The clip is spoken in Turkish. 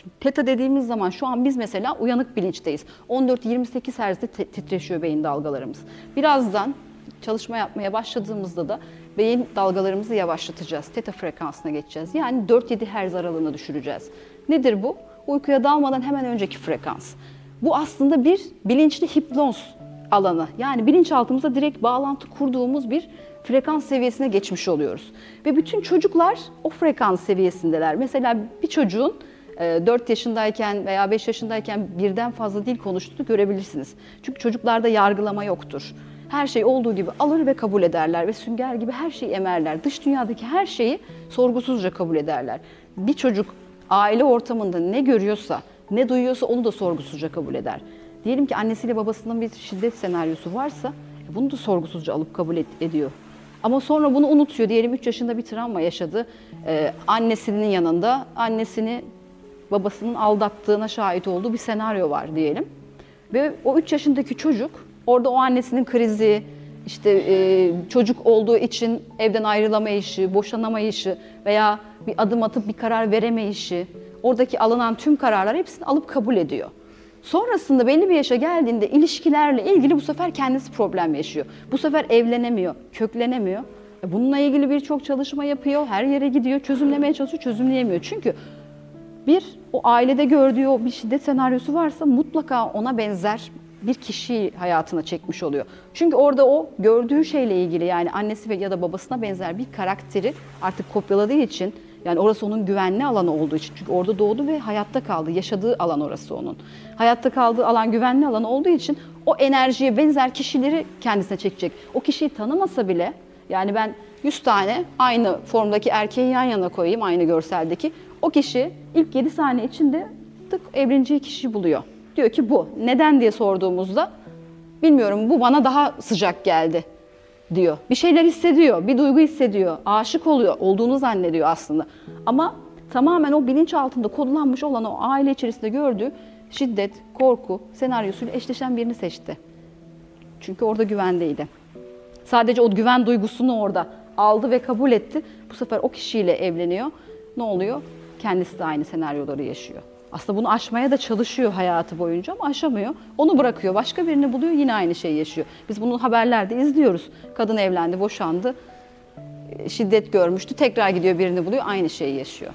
Şimdi teta dediğimiz zaman şu an biz mesela uyanık bilinçteyiz. 14-28 Hz'de te- titreşiyor beyin dalgalarımız. Birazdan çalışma yapmaya başladığımızda da beyin dalgalarımızı yavaşlatacağız. Teta frekansına geçeceğiz. Yani 4-7 Hz aralığına düşüreceğiz. Nedir bu? Uykuya dalmadan hemen önceki frekans. Bu aslında bir bilinçli hipnoz alanı. Yani bilinçaltımıza direkt bağlantı kurduğumuz bir frekans seviyesine geçmiş oluyoruz. Ve bütün çocuklar o frekans seviyesindeler. Mesela bir çocuğun 4 yaşındayken veya 5 yaşındayken birden fazla dil konuştuğunu görebilirsiniz. Çünkü çocuklarda yargılama yoktur. Her şey olduğu gibi alır ve kabul ederler ve sünger gibi her şeyi emerler. Dış dünyadaki her şeyi sorgusuzca kabul ederler. Bir çocuk aile ortamında ne görüyorsa, ne duyuyorsa onu da sorgusuzca kabul eder. Diyelim ki annesiyle babasının bir şiddet senaryosu varsa e, bunu da sorgusuzca alıp kabul ediyor. Ama sonra bunu unutuyor. Diyelim 3 yaşında bir travma yaşadı. Ee, annesinin yanında annesini babasının aldattığına şahit olduğu bir senaryo var diyelim. Ve o 3 yaşındaki çocuk orada o annesinin krizi, işte e, çocuk olduğu için evden ayrılamayışı, boşanamayışı veya bir adım atıp bir karar veremeyişi, oradaki alınan tüm kararlar hepsini alıp kabul ediyor. Sonrasında belli bir yaşa geldiğinde ilişkilerle ilgili bu sefer kendisi problem yaşıyor. Bu sefer evlenemiyor, köklenemiyor. E, Bununla ilgili birçok çalışma yapıyor, her yere gidiyor, çözümlemeye çalışıyor, çözümleyemiyor. Çünkü bir, o ailede gördüğü o bir şiddet senaryosu varsa mutlaka ona benzer bir kişiyi hayatına çekmiş oluyor. Çünkü orada o gördüğü şeyle ilgili yani annesi ve ya da babasına benzer bir karakteri artık kopyaladığı için yani orası onun güvenli alanı olduğu için. Çünkü orada doğdu ve hayatta kaldı. Yaşadığı alan orası onun. Hayatta kaldığı alan güvenli alan olduğu için o enerjiye benzer kişileri kendisine çekecek. O kişiyi tanımasa bile yani ben 100 tane aynı formdaki erkeği yan yana koyayım aynı görseldeki. O kişi ilk 7 saniye içinde tık evleneceği kişiyi buluyor. Diyor ki bu. Neden diye sorduğumuzda bilmiyorum bu bana daha sıcak geldi diyor. Bir şeyler hissediyor, bir duygu hissediyor, aşık oluyor, olduğunu zannediyor aslında. Ama tamamen o bilinç altında kodlanmış olan o aile içerisinde gördüğü şiddet, korku senaryosuyla eşleşen birini seçti. Çünkü orada güvendeydi. Sadece o güven duygusunu orada aldı ve kabul etti. Bu sefer o kişiyle evleniyor. Ne oluyor? Kendisi de aynı senaryoları yaşıyor. Aslında bunu aşmaya da çalışıyor hayatı boyunca ama aşamıyor. Onu bırakıyor, başka birini buluyor, yine aynı şeyi yaşıyor. Biz bunu haberlerde izliyoruz. Kadın evlendi, boşandı, şiddet görmüştü, tekrar gidiyor birini buluyor, aynı şeyi yaşıyor.